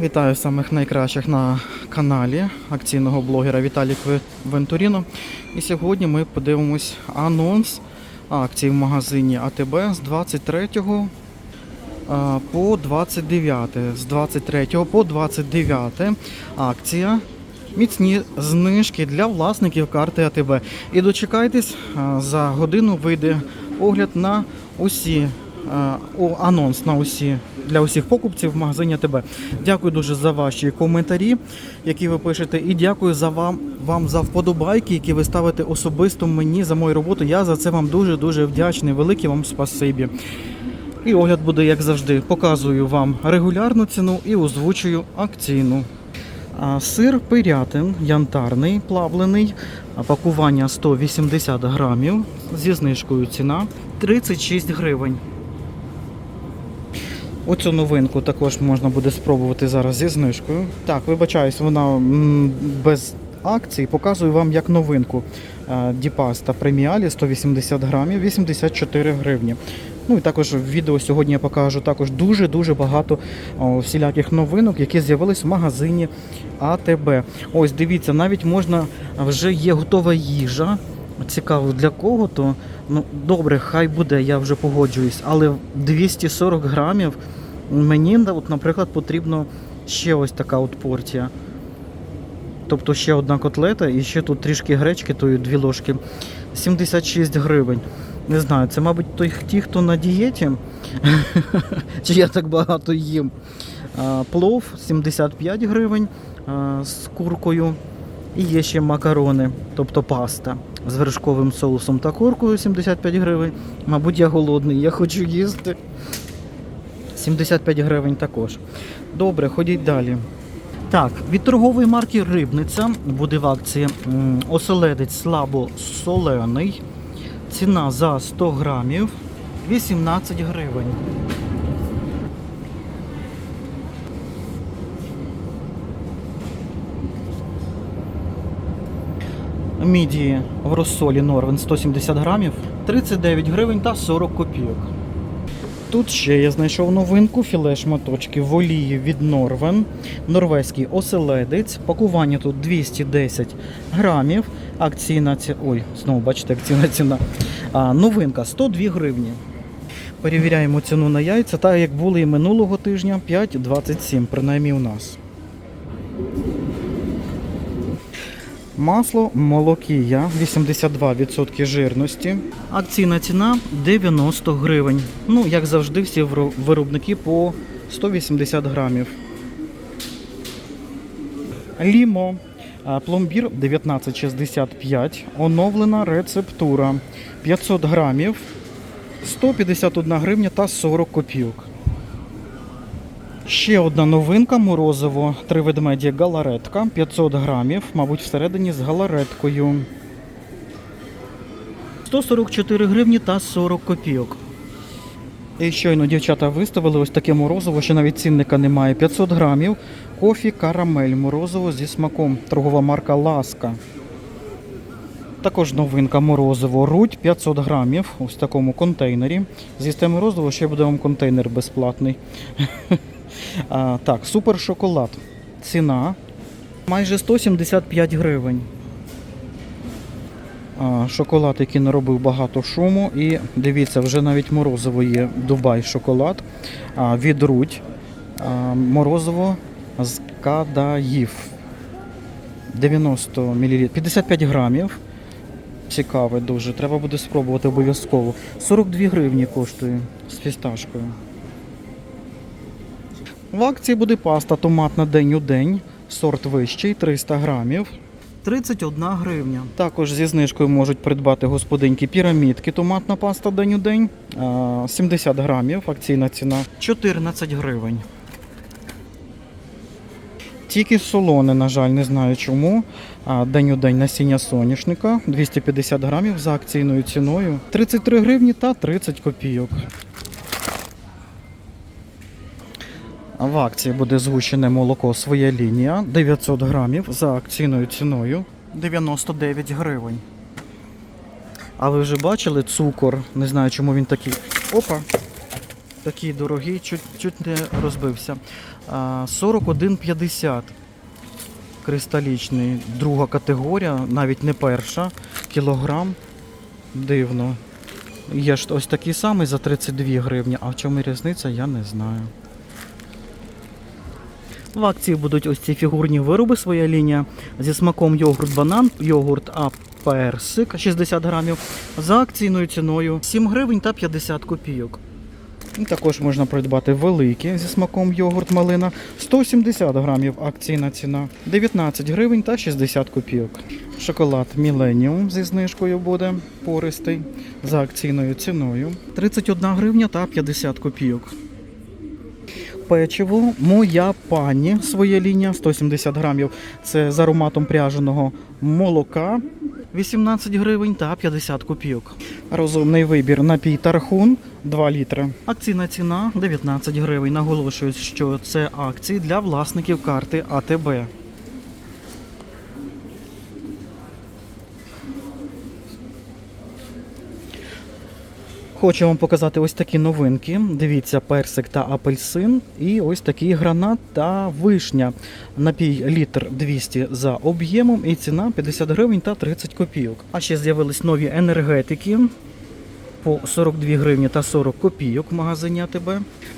Вітаю самих найкращих на каналі акційного блогера Віталік Вентуріно. І сьогодні ми подивимось анонс акцій в магазині АТБ з 23 по 29. З 23 по 29 акція. Міцні знижки для власників карти АТБ. І дочекайтесь, за годину вийде огляд на усі е, анонс на усі для усіх покупців в магазині АТБ. Дякую дуже за ваші коментарі, які ви пишете, і дякую за вам, вам за вподобайки, які ви ставите особисто мені за мою роботу. Я за це вам дуже дуже вдячний. Велике вам спасибі. І огляд буде, як завжди, показую вам регулярну ціну і озвучую акційну. Сир пирятин янтарний, плавлений, пакування 180 грамів, зі знижкою ціна 36 гривень. Оцю новинку також можна буде спробувати зараз зі знижкою. Так, вибачаюсь, вона без акцій. Показую вам як новинку. Е, Діпаста преміалі 180 грамів, 84 гривні. Ну і також в відео сьогодні я покажу також дуже-дуже багато всіляких новинок, які з'явились в магазині АТБ. Ось дивіться, навіть можна вже є готова їжа. Цікаво для кого, то ну добре, хай буде, я вже погоджуюсь, але 240 грамів мені, от, наприклад, потрібно ще ось така от порція. Тобто ще одна котлета і ще тут трішки гречки, то дві ложки. 76 гривень. Не знаю, це, мабуть, той, ті, хто на дієті, чи я так багато їм. Плов 75 гривень з куркою. І є ще макарони, тобто паста з вершковим соусом та куркою 75 гривень. Мабуть, я голодний, я хочу їсти. 75 гривень також. Добре, ходіть далі. Так, від торгової марки Рибниця буде в акції оселедець слабо солений. Ціна за 100 грамів 18 гривень. Мідії в розсолі Норвен 170 грамів 39 гривень та 40 копійок. Тут ще я знайшов новинку філе шматочки в олії від Норвен. Норвезький оселедець. Пакування тут 210 грамів. Акційна ціна. Ой, знову бачите, акційна ціна. А, новинка 102 гривні. Перевіряємо ціну на яйця, так як були і минулого тижня 5,27, принаймні у нас. Масло молокія 82% жирності. Акційна ціна 90 гривень. Ну, як завжди, всі виробники по 180 грамів. Лімо. Пломбір 1965. Оновлена рецептура. 500 грамів. 151 гривня та 40 копійок. Ще одна новинка морозиво. Три ведмеді галаретка 500 грамів, мабуть, всередині з галареткою. 144 гривні та 40 копійок. І щойно дівчата виставили ось таке морозиво, що навіть цінника немає. 500 грамів. Кофі карамель морозиво зі смаком. Торгова марка Ласка. Також новинка морозиво Рудь 500 грамів ось в такому контейнері. З'їсте морозиво, ще буде вам контейнер безплатний. А, так, супер шоколад. Ціна майже 175 гривень. А, шоколад, який наробив багато шуму. І дивіться, вже навіть морозиво є Дубай шоколад а, від Рудь. А, морозиво з Кадаїв. 90 мл, 55 грамів. Цікаве дуже. Треба буде спробувати обов'язково. 42 гривні коштує з фісташкою. В акції буде паста томатна день у день, сорт вищий, 300 грамів. 31 гривня. Також зі знижкою можуть придбати господинки пірамідки, томатна паста день у день, 70 грамів, акційна ціна 14 гривень. Тільки солоне, на жаль, не знаю чому. День у день насіння соняшника 250 грамів за акційною ціною 33 гривні та 30 копійок. В акції буде згущене молоко своя лінія 900 грамів за акційною ціною 99 гривень. А ви вже бачили цукор? Не знаю, чому він такий. Опа! Такий дорогий, чуть, чуть не розбився. 41,50. Кристалічний. Друга категорія, навіть не перша. Кілограм. Дивно. Є ж ось такий самий за 32 гривні, а в чому різниця, я не знаю. В акції будуть ось ці фігурні вироби, своя лінія зі смаком йогурт банан, йогурт а персик 60 грамів за акційною ціною 7 гривень та 50 копійок. Також можна придбати великі зі смаком йогурт малина 170 грамів акційна ціна 19 гривень та 60 копійок. Шоколад Millennium зі знижкою буде пористий за акційною ціною 31 гривня та 50 копійок. Печиво моя пані, своя лінія 170 грамів. Це з ароматом пряженого молока 18 гривень та 50 копійок. Розумний вибір напій тархун 2 літри. Акційна ціна 19 гривень. Наголошую, що це акції для власників карти АТБ. Хочу вам показати ось такі новинки. Дивіться, персик та апельсин. І ось такий гранат та вишня. Напій літр 200 за об'ємом і ціна 50 гривень та 30 копійок. А ще з'явились нові енергетики по 42 гривні та 40 копійок в магазині АТБ.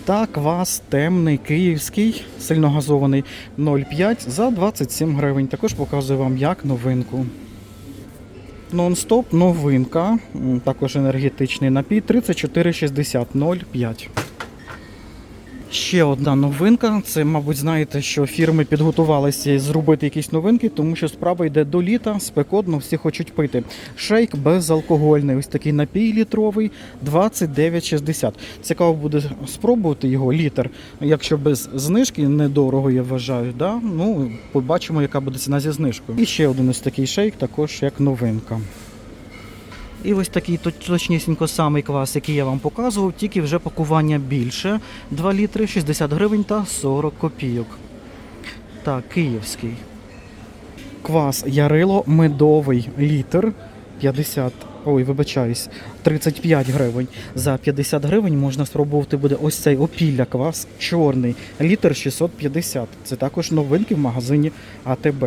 Та квас темний київський, сильногазований 0,5 за 27 гривень. Також показую вам як новинку. Нон-стоп новинка, також енергетичний напій 3460 0,5. Ще одна новинка. Це, мабуть, знаєте, що фірми підготувалися зробити якісь новинки, тому що справа йде до літа, спекотно, всі хочуть пити. Шейк безалкогольний, ось такий напій літровий 29,60. Цікаво буде спробувати його літр. Якщо без знижки недорого, я вважаю. Да? Ну, побачимо, яка буде ціна зі знижкою. І ще один ось такий шейк, також як новинка. І ось такий точнісінько самий квас, який я вам показував, тільки вже пакування більше. 2 літри 60 гривень та 40 копійок. Так, київський. Квас Ярило медовий літр 50. Ой, вибачаюсь, 35 гривень. За 50 гривень можна спробувати буде ось цей опілля квас чорний, літр 650. Це також новинки в магазині АТБ.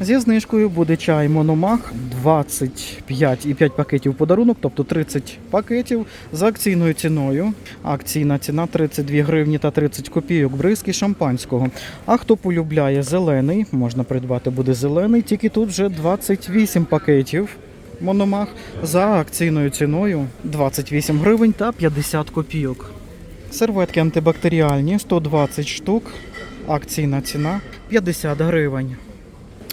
Зі знижкою буде чай Мономах 25 і 5 пакетів подарунок, тобто 30 пакетів за акційною ціною. Акційна ціна 32 гривні та 30 копійок бризки шампанського. А хто полюбляє зелений, можна придбати буде зелений, тільки тут вже 28 пакетів. Мономах за акційною ціною 28 гривень та 50 копійок. Серветки антибактеріальні 120 штук. Акційна ціна 50 гривень.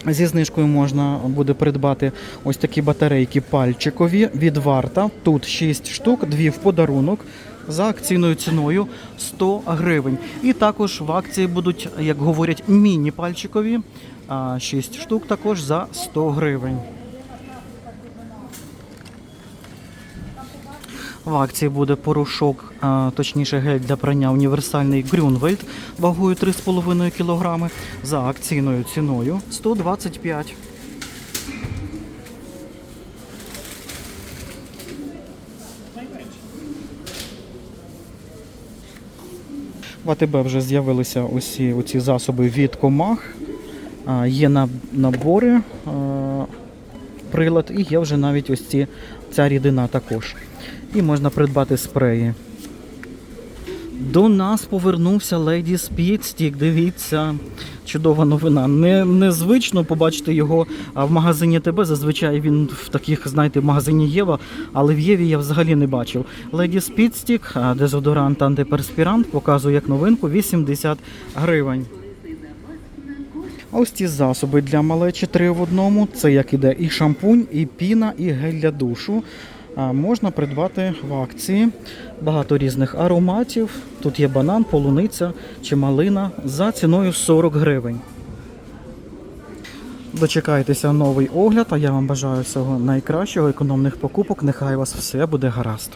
Зі знижкою можна буде придбати ось такі батарейки пальчикові від варта. Тут 6 штук, 2 в подарунок за акційною ціною 100 гривень. І також в акції будуть, як говорять, міні-пальчикові. 6 штук також за 100 гривень. В акції буде порошок, а, точніше гель для прання універсальний Грюнвельд вагою 3,5 кг за акційною ціною 125. В АТБ вже з'явилися усі оці засоби від комах. Є на- набори, а, прилад і є вже навіть ось ці, ця рідина також. І можна придбати спреї. До нас повернувся Speed Stick. Дивіться, чудова новина. Не, незвично побачити його в магазині ТБ. Зазвичай він в таких, знаєте, в магазині Єва, але в Єві я взагалі не бачив. Stick, а, дезодорант антиперспірант, показую як новинку 80 гривень. Ось ці засоби для малечі три в одному. Це як іде і шампунь, і піна, і гель для душу. Можна придбати в акції багато різних ароматів. Тут є банан, полуниця чи малина за ціною 40 гривень. Дочекайтеся новий огляд, а я вам бажаю всього найкращого, економних покупок. Нехай у вас все буде гаразд.